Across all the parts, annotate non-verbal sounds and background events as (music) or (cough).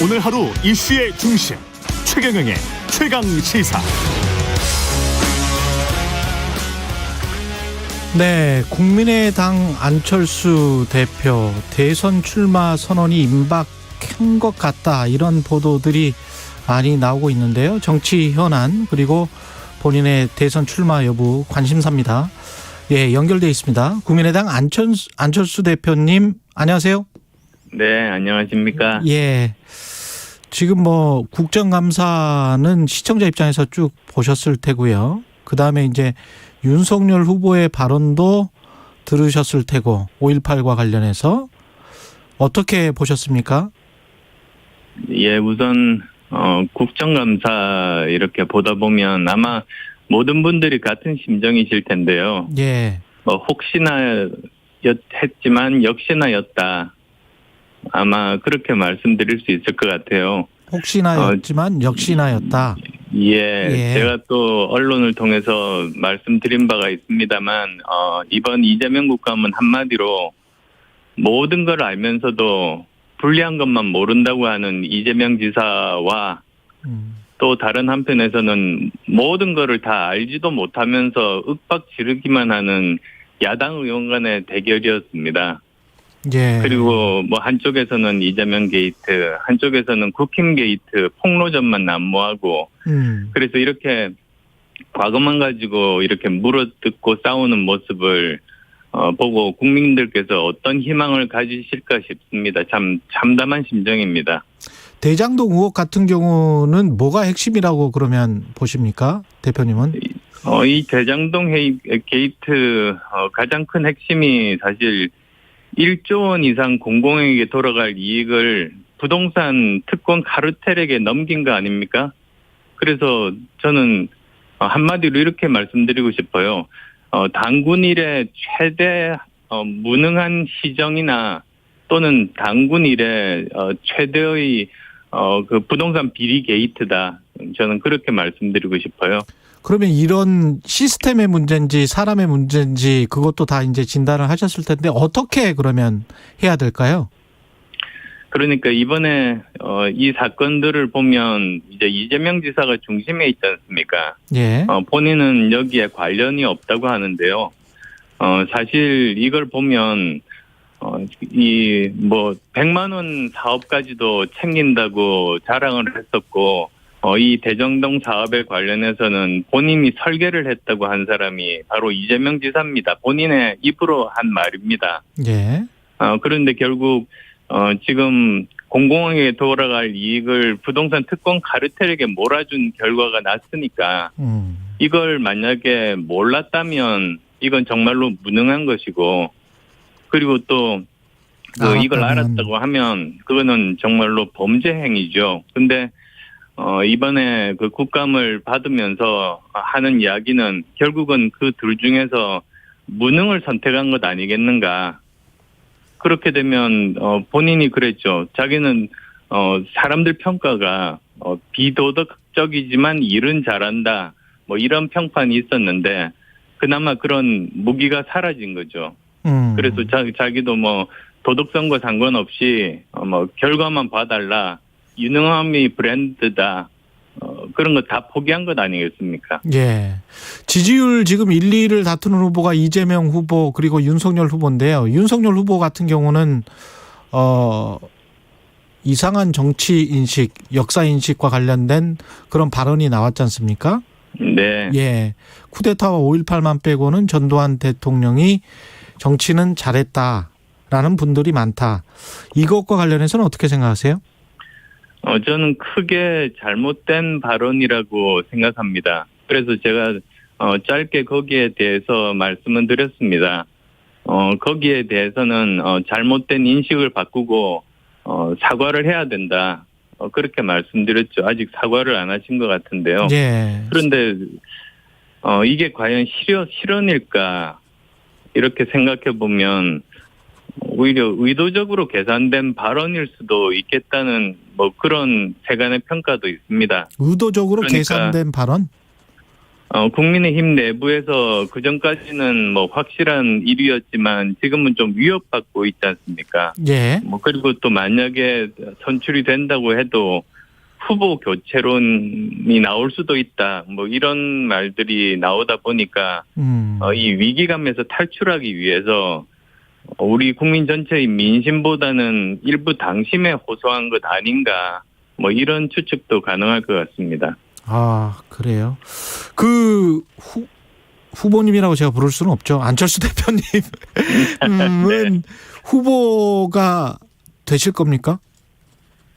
오늘 하루 이슈의 중심 최경영의 최강 시사. 네, 국민의당 안철수 대표 대선 출마 선언이 임박한 것 같다 이런 보도들이 많이 나오고 있는데요. 정치 현안 그리고 본인의 대선 출마 여부 관심사입니다. 예, 연결돼 있습니다. 국민의당 안철수, 안철수 대표님 안녕하세요. 네, 안녕하십니까. 예. 지금 뭐 국정감사는 시청자 입장에서 쭉 보셨을 테고요. 그 다음에 이제 윤석열 후보의 발언도 들으셨을 테고 5.18과 관련해서 어떻게 보셨습니까? 예, 우선 어, 국정감사 이렇게 보다 보면 아마 모든 분들이 같은 심정이실 텐데요. 예. 뭐 혹시나 였, 했지만 역시나였다. 아마 그렇게 말씀드릴 수 있을 것 같아요. 혹시나였지만 역시나였다. 예, 예. 제가 또 언론을 통해서 말씀드린 바가 있습니다만 어, 이번 이재명 국감은 한마디로 모든 걸 알면서도 불리한 것만 모른다고 하는 이재명 지사와 음. 또 다른 한편에서는 모든 거를 다 알지도 못하면서 윽박 지르기만 하는 야당 의원 간의 대결이었습니다. 예. 그리고 뭐 한쪽에서는 이재명 게이트, 한쪽에서는 국힘 게이트, 폭로전만 난무하고 음. 그래서 이렇게 과거만 가지고 이렇게 물어뜯고 싸우는 모습을 어, 보고 국민들께서 어떤 희망을 가지실까 싶습니다. 참 참담한 심정입니다. 대장동 의혹 같은 경우는 뭐가 핵심이라고 그러면 보십니까? 대표님은? 어, 이 대장동 헤이, 게이트 어, 가장 큰 핵심이 사실 1조 원 이상 공공에게 돌아갈 이익을 부동산 특권 카르텔에게 넘긴 거 아닙니까? 그래서 저는 어, 한마디로 이렇게 말씀드리고 싶어요. 어, 당군 일의 최대 어, 무능한 시정이나 또는 당군 일의 어, 최대의 어, 그 부동산 비리 게이트다. 저는 그렇게 말씀드리고 싶어요. 그러면 이런 시스템의 문제인지 사람의 문제인지 그것도 다 이제 진단을 하셨을 텐데 어떻게 그러면 해야 될까요? 그러니까 이번에 어, 이 사건들을 보면 이제 이재명 지사가 중심에 있지 않습니까? 예. 어, 본인은 여기에 관련이 없다고 하는데요. 어, 사실 이걸 보면 어, 이뭐 100만 원 사업까지도 챙긴다고 자랑을 했었고 어, 이 대정동 사업에 관련해서는 본인이 설계를 했다고 한 사람이 바로 이재명 지사입니다. 본인의 입으로 한 말입니다. 예. 어, 그런데 결국, 어, 지금 공공에게 돌아갈 이익을 부동산 특권 카르텔에게 몰아준 결과가 났으니까 음. 이걸 만약에 몰랐다면 이건 정말로 무능한 것이고 그리고 또그 이걸. 알았다고 하면 그거는 정말로 범죄 행위죠. 근데 어 이번에 그 국감을 받으면서 하는 이야기는 결국은 그 둘 중에서 무능을 선택한 것 아니겠는가. 그렇게 되면 어 본인이 그랬죠. 자기는 어 사람들 평가가 어 비도덕적이지만 일은 잘한다. 뭐 이런 평판이 있었는데 그나마 그런 무기가 사라진 거죠. 음. 그래서 자, 자기도 뭐 도덕성과 상관없이 어, 뭐 결과만 봐달라 유능함이 브랜드다 어, 그런 거 다 포기한 것 아니겠습니까? 예. 지지율 지금 1, 2를 다투는 후보가 이재명 후보 그리고 윤석열 후보인데요. 윤석열 후보 같은 경우는 어 이상한 정치 인식, 역사 인식과 관련된 그런 발언이 나왔지 않습니까? 네, 예. 쿠데타와 5.18만 빼고는 전두환 대통령이 정치는 잘했다라는 분들이 많다. 이것과 관련해서는 어떻게 생각하세요? 어, 저는 크게 잘못된 발언이라고 생각합니다. 그래서 제가 어, 짧게 거기에 대해서 말씀을 드렸습니다. 어, 거기에 대해서는 어, 잘못된 인식을 바꾸고 어, 사과를 해야 된다. 어, 그렇게 말씀드렸죠. 아직 사과를 안 하신 것 같은데요. 예. 그런데 어 이게 과연 실현 실현일까 이렇게 생각해 보면 오히려 의도적으로 계산된 발언일 수도 있겠다는 뭐 그런 세간의 평가도 있습니다. 의도적으로 그러니까 계산된 발언? 어, 국민의힘 내부에서 그 전까지는 뭐 확실한 일위였지만 지금은 좀 위협받고 있지 않습니까? 예. 뭐 그리고 또 만약에 선출이 된다고 해도 후보 교체론이 나올 수도 있다. 뭐 이런 말들이 나오다 보니까 음. 어, 이 위기감에서 탈출하기 위해서 우리 국민 전체의 민심보다는 일부 당심에 호소한 것 아닌가. 뭐 이런 추측도 가능할 것 같습니다. 아, 그래요. 그 후, 후보님이라고 제가 부를 수는 없죠. 안철수 (laughs) 대표님은 후보가 되실 겁니까?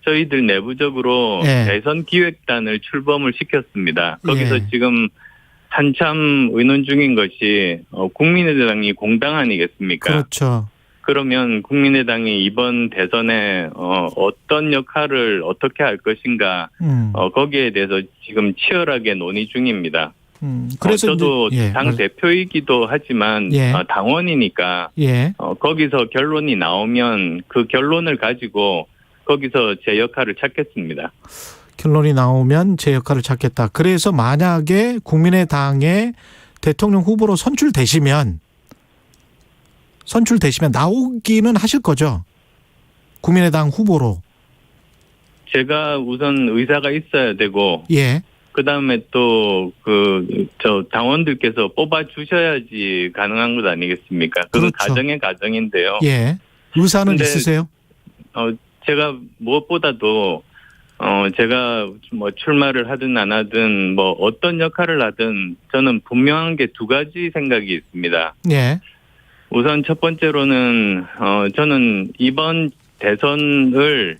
저희들 내부적으로 예. 대선 기획단을 출범을 시켰습니다. 거기서 예. 지금 한참 의논 중인 것이 어, 국민의당이 공당 아니겠습니까? 그렇죠. 그러면 국민의당이 이번 대선에 어, 어떤 역할을 어떻게 할 것인가 음. 어, 거기에 대해서 지금 치열하게 논의 중입니다. 음. 그래서 그래서 저도 예. 당 대표이기도 하지만 예. 어, 당원이니까 예. 어, 거기서 결론이 나오면 그 결론을 가지고 거기서 제 역할을 찾겠습니다. 결론이 나오면 제 역할을 찾겠다. 그래서 만약에 국민의당의 대통령 후보로 선출되시면 선출되시면 나오기는 하실 거죠. 국민의당 후보로. 제가 우선 의사가 있어야 되고 예. 그 다음에 또 그 저 당원들께서 뽑아 주셔야지 가능한 것 아니겠습니까? 그건 그렇죠. 가정의 가정인데요. 예. 의사는 있으세요? 어 제가 무엇보다도 어 제가 뭐 출마를 하든 안 하든 뭐 어떤 역할을 하든 저는 분명한 게 두 가지 생각이 있습니다. 예. 우선 첫 번째로는 어 저는 이번 대선을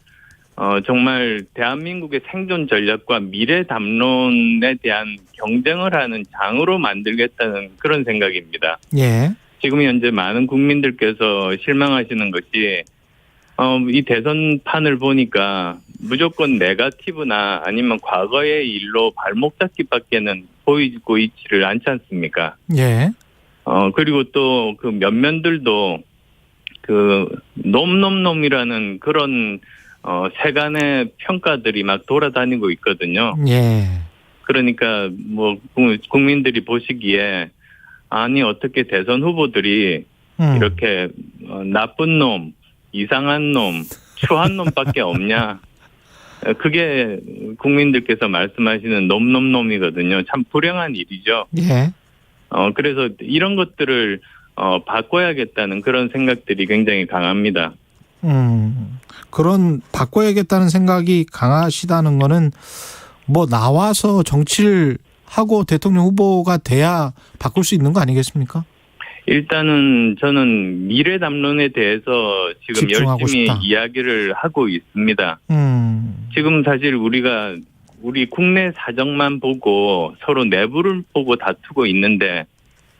어 정말 대한민국의 생존 전략과 미래 담론에 대한 경쟁을 하는 장으로 만들겠다는 그런 생각입니다. 예. 지금 현재 많은 국민들께서 실망하시는 것이 어, 이 대선판을 보니까 무조건 네가티브나 아니면 과거의 일로 발목 잡기밖에는 보이고 있지를 않지 않습니까? 예. 어, 그리고 또 그 면면들도 그 놈놈놈이라는 그런 어, 세간의 평가들이 막 돌아다니고 있거든요. 예. 그러니까 뭐 국- 국민들이 보시기에 아니 어떻게 대선 후보들이 음. 이렇게 어, 나쁜 놈, 이상한 놈, 추한 놈밖에 없냐? 어, 그게 국민들께서 말씀하시는 놈놈놈이거든요. 참 불행한 일이죠. 예. 어, 그래서 이런 것들을 어, 바꿔야겠다는 그런 생각들이 굉장히 강합니다. 음. 그런 바꿔야겠다는 생각이 강하시다는 거는 뭐 나와서 정치를 하고 대통령 후보가 돼야 바꿀 수 있는 거 아니겠습니까? 일단은 저는 미래 담론에 대해서 지금 열심히 싶다. 이야기를 하고 있습니다. 음. 지금 사실 우리가 우리 국내 사정만 보고 서로 내부를 보고 다투고 있는데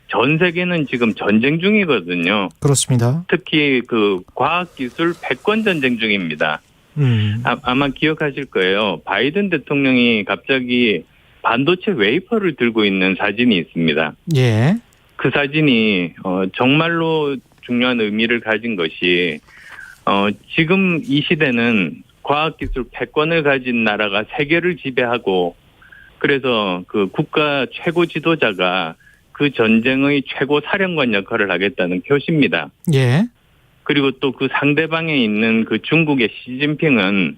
전 세계는 지금 전쟁 중이거든요. 그렇습니다. 특히 그 과학기술 패권 전쟁 중입니다. 음. 아, 마 기억하실 거예요. 바이든 대통령이 갑자기 반도체 웨이퍼를 들고 있는 사진이 있습니다. 예. 그 사진이 어, 정말로 중요한 의미를 가진 것이 어, 지금 이 시대는 과학기술 패권을 가진 나라가 세계를 지배하고 그래서 그 국가 최고 지도자가 그 전쟁의 최고 사령관 역할을 하겠다는 표시입니다. 예. 그리고 또 그 상대방에 있는 그 중국의 시진핑은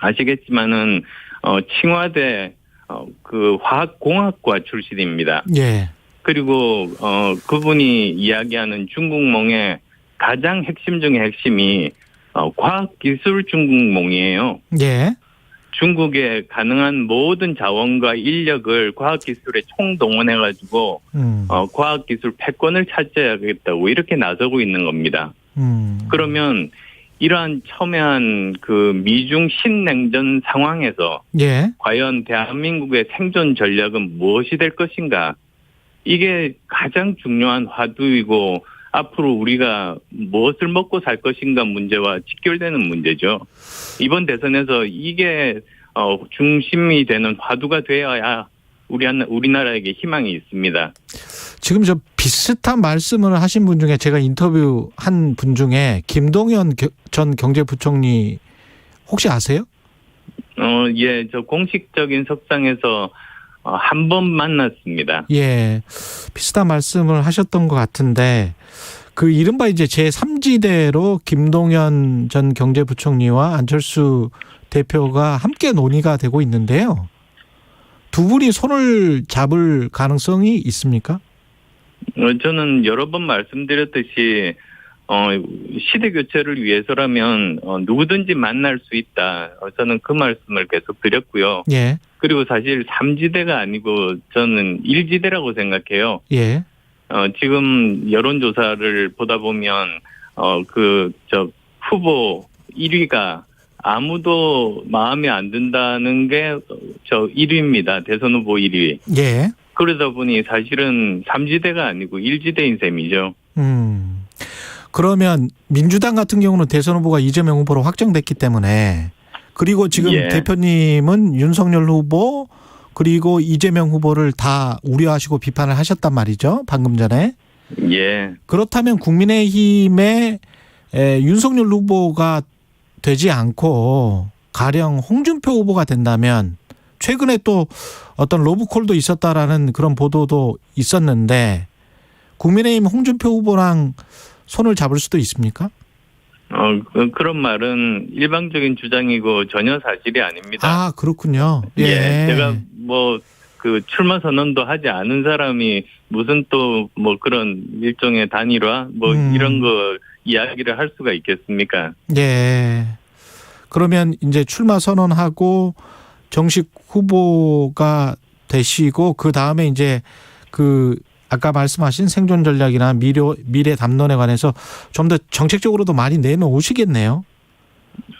아시겠지만은 어 칭화대 어그 화학공학과 출신입니다. 예. 그리고 어 그분이 이야기하는 중국몽의 가장 핵심 중의 핵심이 어 과학 기술 중국몽이에요. 예. 중국의 가능한 모든 자원과 인력을 과학 기술에 총동원해 가지고 음. 어 과학 기술 패권을 차지하겠다고 이렇게 나서고 있는 겁니다. 음. 그러면 이러한 첨예한 그 미중 신냉전 상황에서 예. 과연 대한민국의 생존 전략은 무엇이 될 것인가? 이게 가장 중요한 화두이고 앞으로 우리가 무엇을 먹고 살 것인가 문제와 직결되는 문제죠. 이번 대선에서 이게 어, 중심이 되는 화두가 되어야 우리 한 우리나라에게 희망이 있습니다. 지금 저 비슷한 말씀을 하신 분 중에 제가 인터뷰 한 분 중에 김동연 겨- 전 경제부총리 혹시 아세요? 어, 예, 저 공식적인 석상에서 어, 한 번 만났습니다. 예. 비슷한 말씀을 하셨던 것 같은데 그 이른바 이제 제3지대로 김동연 전 경제부총리와 안철수 대표가 함께 논의가 되고 있는데요. 두 분이 손을 잡을 가능성이 있습니까? 어, 저는 여러 번 말씀드렸듯이 어, 시대 교체를 위해서라면 어, 누구든지 만날 수 있다. 어, 저는 그 말씀을 계속 드렸고요. 예. 그리고 사실 3지대가 아니고 저는 1지대라고 생각해요. 예. 어, 지금 여론조사를 보다 보면, 어, 그, 저, 후보 1위가 아무도 마음에 안 든다는 게 저 1위입니다. 대선 후보 1위. 예. 그러다 보니 사실은 3지대가 아니고 1지대인 셈이죠. 음. 그러면 민주당 같은 경우는 대선 후보가 이재명 후보로 확정됐기 때문에 그리고 지금 예. 대표님은 윤석열 후보 그리고 이재명 후보를 다 우려하시고 비판을 하셨단 말이죠. 방금 전에. 예. 그렇다면 국민의힘의 에, 윤석열 후보가 되지 않고 가령 홍준표 후보가 된다면 최근에 또 어떤 로브콜도 있었다라는 그런 보도도 있었는데 국민의힘 홍준표 후보랑 손을 잡을 수도 있습니까? 어, 그, 그런 말은 일방적인 주장이고 전혀 사실이 아닙니다. 아 그렇군요. 예. 제가 뭐 그 출마 선언도 하지 않은 사람이 무슨 또 뭐 그런 일종의 단일화 뭐 음. 이런 거 이야기를 할 수가 있겠습니까? 예. 그러면 이제 출마 선언하고 정식 후보가 되시고 그 다음에 이제 그 아까 말씀하신 생존 전략이나 미래 미래 담론에 관해서 좀 더 정책적으로도 많이 내놓으시겠네요.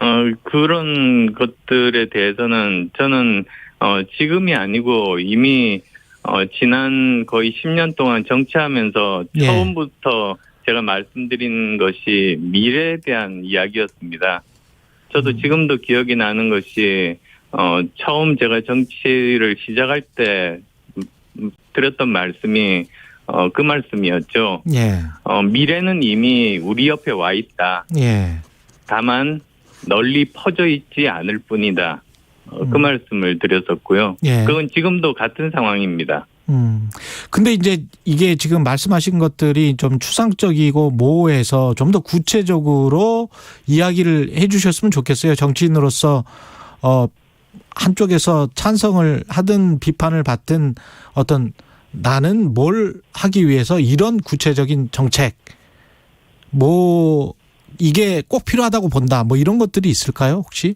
어 그런 것들에 대해서는 저는 어 지금이 아니고 이미 어 지난 거의 10년 동안 정치하면서 예. 처음부터 제가 말씀드린 것이 미래에 대한 이야기였습니다. 저도 음. 지금도 기억이 나는 것이 어 처음 제가 정치를 시작할 때 음, 드렸던 말씀이 어 그 말씀이었죠. 예. 어 미래는 이미 우리 옆에 와 있다. 예. 다만 널리 퍼져 있지 않을 뿐이다. 어, 그 음. 말씀을 드렸었고요. 예. 그건 지금도 같은 상황입니다. 음. 근데 이제 이게 지금 말씀하신 것들이 좀 추상적이고 모호해서 좀 더 구체적으로 이야기를 해 주셨으면 좋겠어요. 정치인으로서 어 한쪽에서 찬성을 하든 비판을 받든 어떤 나는 뭘 하기 위해서 이런 구체적인 정책 뭐 이게 꼭 필요하다고 본다. 뭐 이런 것들이 있을까요, 혹시?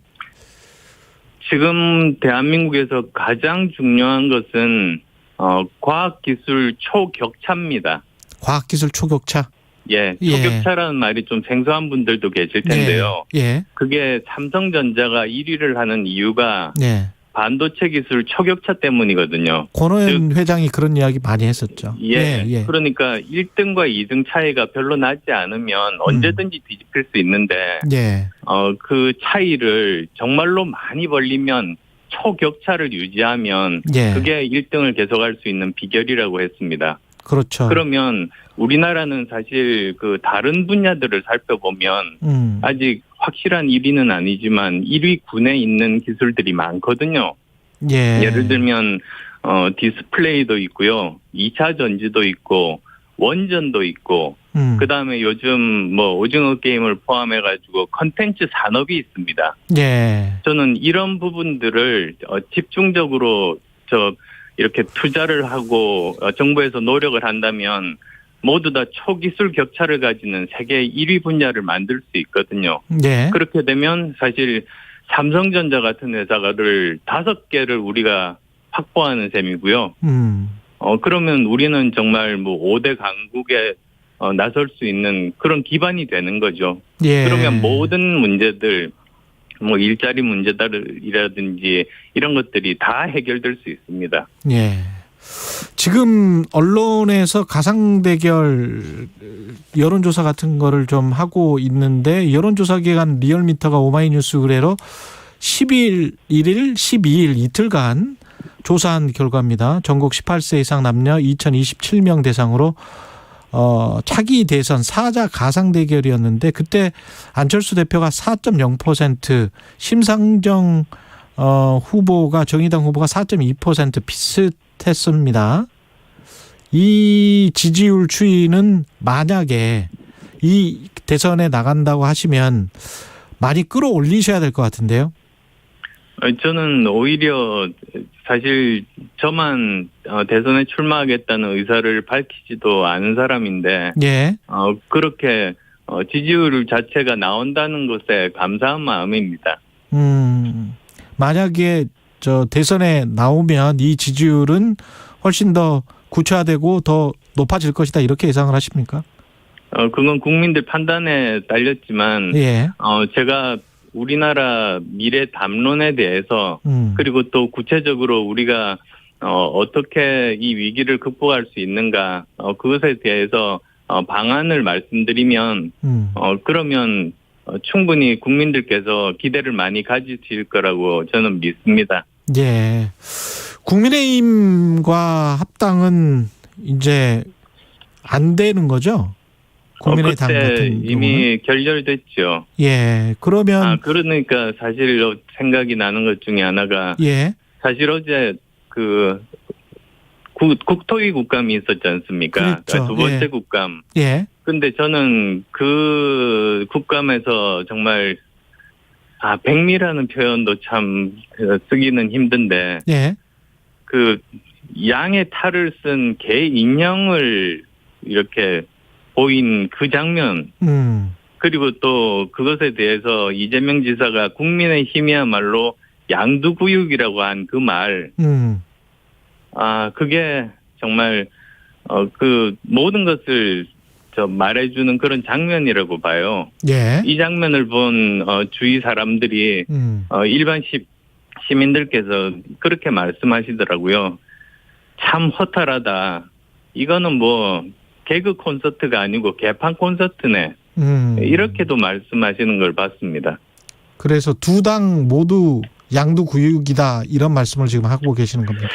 지금 대한민국에서 가장 중요한 것은 어, 과학기술 초격차입니다. 과학기술 초격차. 예, 예. 초격차라는 말이 좀 생소한 분들도 계실 텐데요. 예. 그게 삼성전자가 1위를 하는 이유가 예. 예. 반도체 기술 초격차 때문이거든요. 권호연 회장이 그런 이야기 많이 했었죠. 예, 그러니까 1등과 2등 차이가 별로 나지 않으면 언제든지 뒤집힐 수 있는데 예. 어, 그 차이를 정말로 많이 벌리면 초격차를 유지하면 예. 그게 1등을 계속할 수 있는 비결이라고 했습니다. 그렇죠. 그러면 우리나라는 사실 그 다른 분야들을 살펴보면 음. 아직 확실한 1위는 아니지만 1위 군에 있는 기술들이 많거든요. 예. 예를 들면 어 디스플레이도 있고요. 2차 전지도 있고 원전도 있고 음. 그다음에 요즘 뭐 오징어 게임을 포함해 가지고 컨텐츠 산업이 있습니다. 예. 저는 이런 부분들을 어, 집중적으로 저 이렇게 투자를 하고 어, 정부에서 노력을 한다면 모두 다 초기술 격차를 가지는 세계 1위 분야를 만들 수 있거든요. 예. 그렇게 되면 사실 삼성전자 같은 회사를 다섯 개를 우리가 확보하는 셈이고요. 음. 어 그러면 우리는 정말 뭐 5대 강국에 어, 나설 수 있는 그런 기반이 되는 거죠. 예. 그러면 모든 문제들 뭐 일자리 문제들이라든지 이런 것들이 다 해결될 수 있습니다. 예. 지금 언론에서 가상 대결 여론조사 같은 거를 좀 하고 있는데 여론조사 기관 리얼미터가 오마이뉴스 의뢰로 10일, 1일, 12일 이틀간 조사한 결과입니다. 전국 18세 이상 남녀 2027명 대상으로 어, 차기 대선 사자 가상 대결이었는데 그때 안철수 대표가 4.0% 심상정 어, 후보가 정의당 후보가 4.2% 비슷했습니다. 이 지지율 추이는 만약에 이 대선에 나간다고 하시면 많이 끌어올리셔야 될 것 같은데요. 어, 저는 오히려 사실 저만 어, 대선에 출마하겠다는 의사를 밝히지도 않은 사람인데 예. 어, 그렇게 어, 지지율 자체가 나온다는 것에 감사한 마음입니다. 음, 만약에 저 대선에 나오면 이 지지율은 훨씬 더 구체화되고 더 높아질 것이다 이렇게 예상을 하십니까? 어, 그건 국민들 판단에 딸렸지만 예. 어, 제가 우리나라 미래 담론에 대해서 음. 그리고 또 구체적으로 우리가 어, 어떻게 이 위기를 극복할 수 있는가 어, 그것에 대해서 어, 방안을 말씀드리면 음. 어, 그러면 어, 충분히 국민들께서 기대를 많이 가지실 거라고 저는 믿습니다. 예. 국민의힘과 합당은 이제 안 되는 거죠? 국민의당 어, 같은. 이미 결렬됐죠. 예. 그러면 아 그러니까 사실 생각이 나는 것 중에 하나가 예. 사실 어제 그 국, 국토위 국감이 있었지 않습니까? 그렇죠. 그러니까 두 번째 예. 국감. 예. 근데 저는 그 국감에서 정말 아 백미라는 표현도 참 쓰기는 힘든데 예. 그 양의 탈을 쓴 개 인형을 이렇게 보인 그 장면 음. 그리고 또 그것에 대해서 이재명 지사가 국민의 힘이야말로 양두구육이라고 한 그 말, 음. 아, 그게 정말, 어, 그 모든 것을 저 말해주는 그런 장면이라고 봐요. 예. 이 장면을 본, 어, 주위 사람들이, 음. 어, 일반 시, 시민들께서 그렇게 말씀하시더라고요. 참 허탈하다. 이거는 뭐, 개그 콘서트가 아니고 개판 콘서트네. 음. 이렇게도 말씀하시는 걸 봤습니다. 그래서 두 당 모두 양두구육이다 이런 말씀을 지금 하고 계시는 겁니까?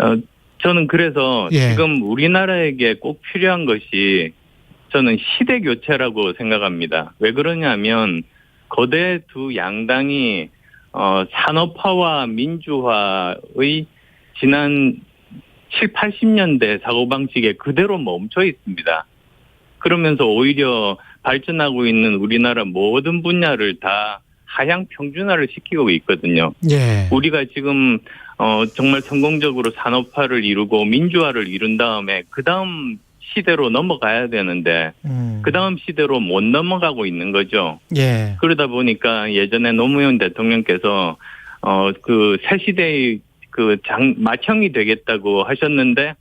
어, 저는 그래서 예. 지금 우리나라에게 꼭 필요한 것이 저는 시대 교체라고 생각합니다. 왜 그러냐면 거대 두 양당이 어, 산업화와 민주화의 지난 7, 80년대 사고방식에 그대로 멈춰 있습니다. 그러면서 오히려 발전하고 있는 우리나라 모든 분야를 다 하향 평준화를 시키고 있거든요. 예. 우리가 지금 어 정말 성공적으로 산업화를 이루고 민주화를 이룬 다음에 그 다음 시대로 넘어가야 되는데 음. 그 다음 시대로 못 넘어가고 있는 거죠. 예. 그러다 보니까 예전에 노무현 대통령께서 어 그 새 시대의 그 장 마청이 되겠다고 하셨는데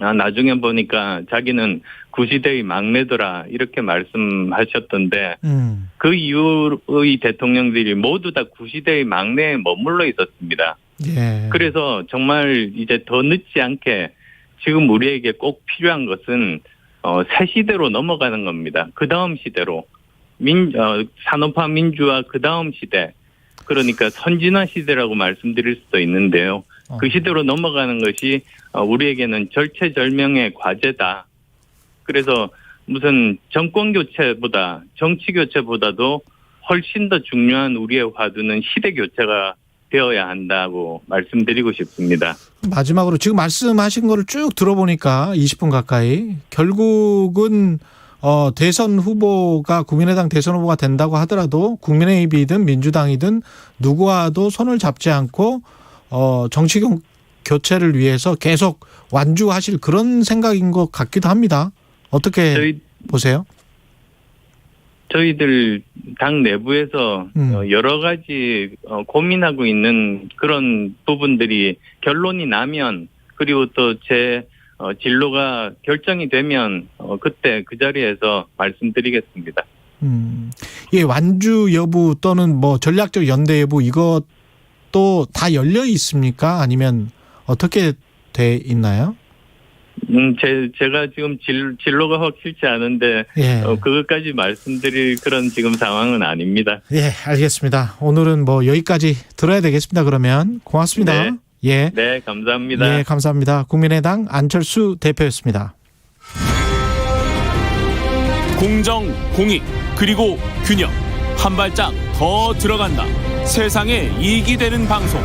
아 나중에 보니까 자기는 구시대의 막내더라 이렇게 말씀하셨던데 음. 그 이후의 대통령들이 모두 다 구시대의 막내에 머물러 있었습니다. 예. 그래서 정말 이제 더 늦지 않게 지금 우리에게 꼭 필요한 것은 어, 새 시대로 넘어가는 겁니다. 그 다음 시대로 민 어, 산업화 민주화 그 다음 시대 그러니까 선진화 시대라고 말씀드릴 수도 있는데요. 어. 그 시대로 넘어가는 것이 어, 우리에게는 절체절명의 과제다. 그래서 무슨 정권 교체보다 정치 교체보다도 훨씬 더 중요한 우리의 화두는 시대 교체가 되어야 한다고 말씀드리고 싶습니다. 마지막으로 지금 말씀하신 거를 쭉 들어보니까 20분 가까이 결국은 어 대선 후보가 국민의당 대선 후보가 된다고 하더라도 국민의힘이든 민주당이든 누구와도 손을 잡지 않고 어 정치 경- 교체를 위해서 계속 완주하실 그런 생각인 것 같기도 합니다. 어떻게 저희 보세요? 저희들 당 내부에서 음. 어, 여러 가지 어, 고민하고 있는 그런 부분들이 결론이 나면 그리고 또제 진로가 결정이 되면 어, 그때 그 자리에서 말씀드리겠습니다. 음. 예, 완주 여부 또는 뭐 전략적 연대 여부 이것도 다 열려 있습니까? 아니면 어떻게 돼 있나요? 음, 제, 제가 지금 진, 진로가 확실치 않은데 예. 어, 그것까지 말씀드릴 그런 지금 상황은 아닙니다. 예, 알겠습니다. 오늘은 뭐 여기까지 들어야 되겠습니다. 그러면 고맙습니다. 네. 예. 네, 감사합니다. 예, 감사합니다. 국민의당 안철수 대표였습니다. 공정, 공익, 그리고 균형. 한 발짝 더 들어간다. 세상에 이익이 되는 방송